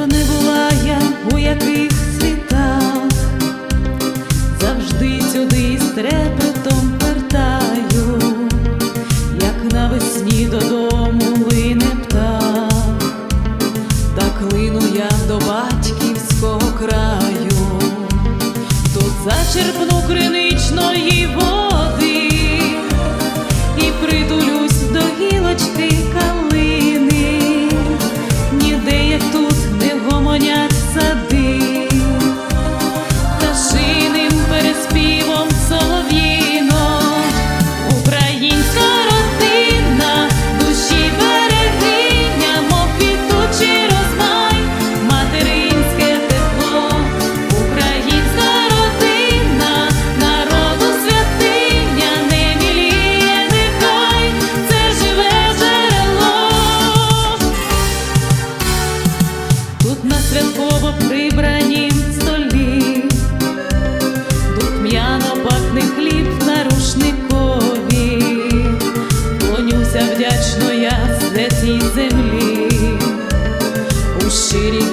Дитинство не була я у яких світах, завжди сюди з трепетом вертаю, як навесні додому лине птах, так лину я до батьківського краю, тут зачерпну крини. рум'яно пахне хліб на рушникові, клонюся вдячно я з цій землі. У щирій